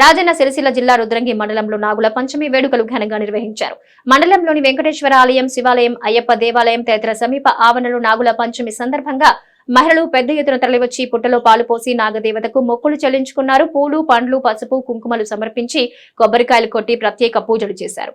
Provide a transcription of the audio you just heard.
రాజన్న సిరిసిల్ల జిల్లా రుద్రంగి మండలంలో నాగుల పంచమి వేడుకలు ఘనంగా నిర్వహించారు. మండలంలోని వెంకటేశ్వర ఆలయం శివాలయం అయ్యప్ప దేవాలయం తదితర సమీప ఆవరణలో నాగుల పంచమి సందర్భంగా మహిళలు పెద్ద ఎత్తున తరలివచ్చి పుట్టలో పాలు పోసి నాగదేవతకు మొక్కులు చెల్లించుకున్నారు. పూలు పండ్లు పసుపు కుంకుమలు సమర్పించి కొబ్బరికాయలు కొట్టి ప్రత్యేక పూజలు చేశారు.